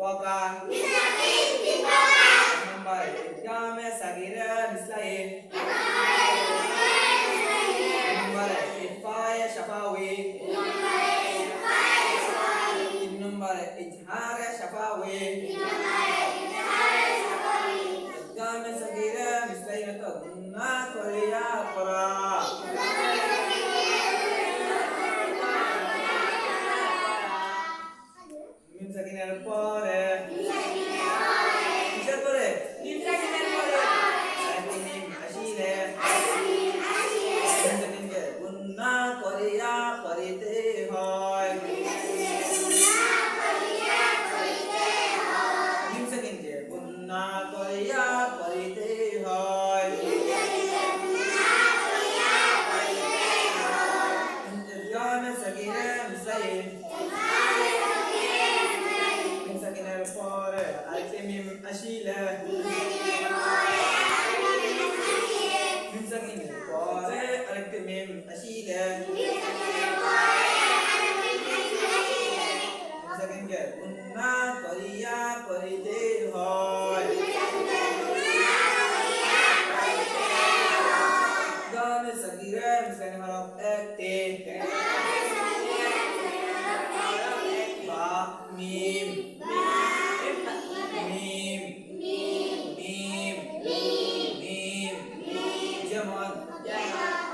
Ogan. Number eight, Hara Shabawi. Number. Number eight, Hara Shabawi. Number eight, Hara Shabawi. Number eight, Hara Shabawi. Number ميم. ميم. ميم. ميم جمع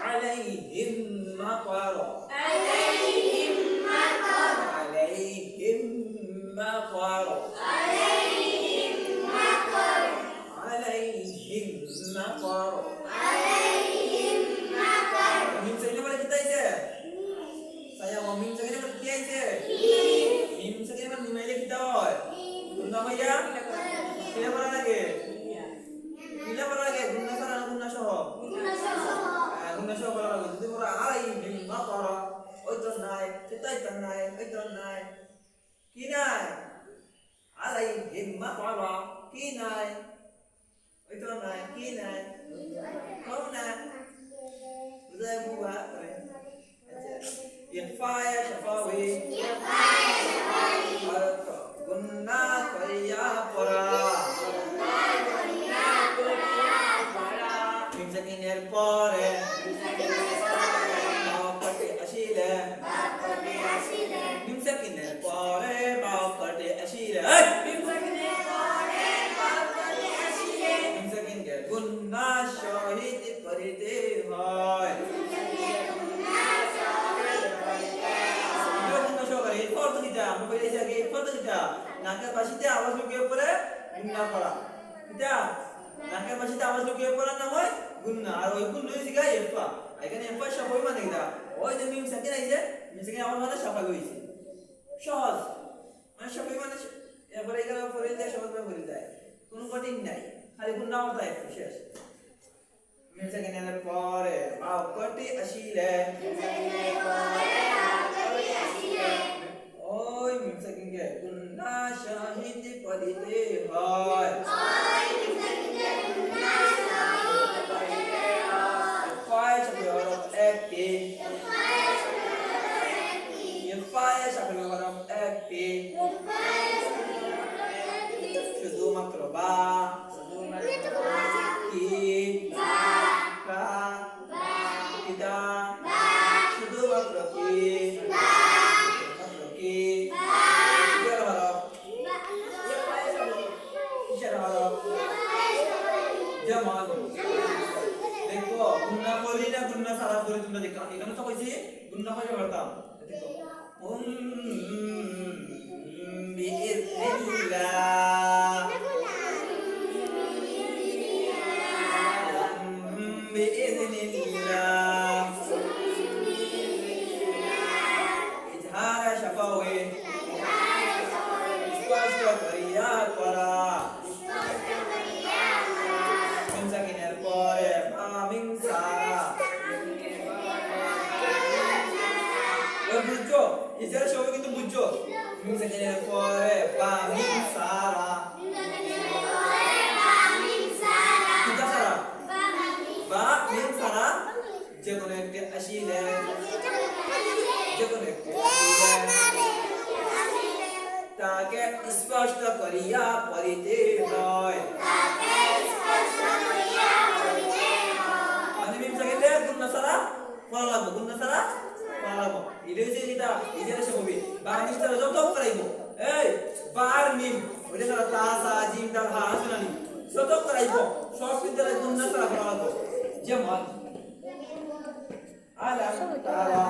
عليهم مطر عليهم مطر عليهم مطر গুন্না ভাইয়া কিলা করা লাগে? কিলা করা লাগে? গুন্না করা না গুন্না সহ? গুন্না হ্যাঁ, সহ। করা লাগে। যদি বড় আই বিল মা করা ওই তো নাই তাই তো নাই ওই তো নাই। কি নাই? আলাই বিল মা করা কি নাই? ওই তো নাই কি নাই? কম না। বুঝায় বুবা করে আচ্ছা ইফায়া শাফাওয়ি ইফায়া হয়। ওই গুণ লইছে গা এফা যে মিম সাকিন মানে সাফা হইছে। সহজ। মানে সবাই মানে এরপরে এখানে পড়ে যায়, সহজ যায়। কোনো কঠিন নাই, খালি গুন্না আমার তাই শেষ। মিম সাকিনের পরে বাউকটি আসিলে ওই মিম সাকিনকে গুন্না শাহিদ করিতে হয় ফায় সাথে হরফ একটি ফায় সাথে হরফ একটি শুধুমাত্র বা গুন্না সারা করে তোমরা দেখো এখানে তো কইছি গুন্না করে করতাম দেখো উম ইজহার শাফাওয়ে করিয়া করা বুঝছ? ইজারা সবাই কিন্তু বুঝছ? মিম পরে আমিন সারা কিতা সারা বা মিম সারা যে কোনো একটি আসিলে যে কোনো একটি তাকে স্পষ্ট করিয়া পড়িতে হয় মানে মিম সাকিলে গুন্না সারা পড়া লাগবো গুন্না সারা পড়া লাগবো এটা হচ্ছে যেটা নিজের সে মিম সারা যত করাইব এই বার মিম ওটা সারা তা সা জিম দাল হা আছে না নি যত করাইব সব বিদ্যালয়ে যেমন আলাম তারা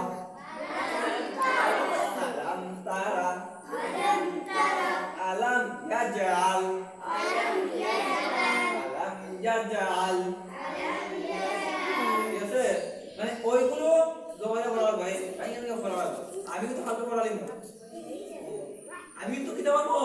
আলাম তারা আলাম ইয়াজাল আলাম মানে ওইগুলো জমানে পড়া লাগবে আমি কেন পড়া লাগবে আমি কিন্তু হালকা পড়া লিখব আমি তো কি দেওয়ানো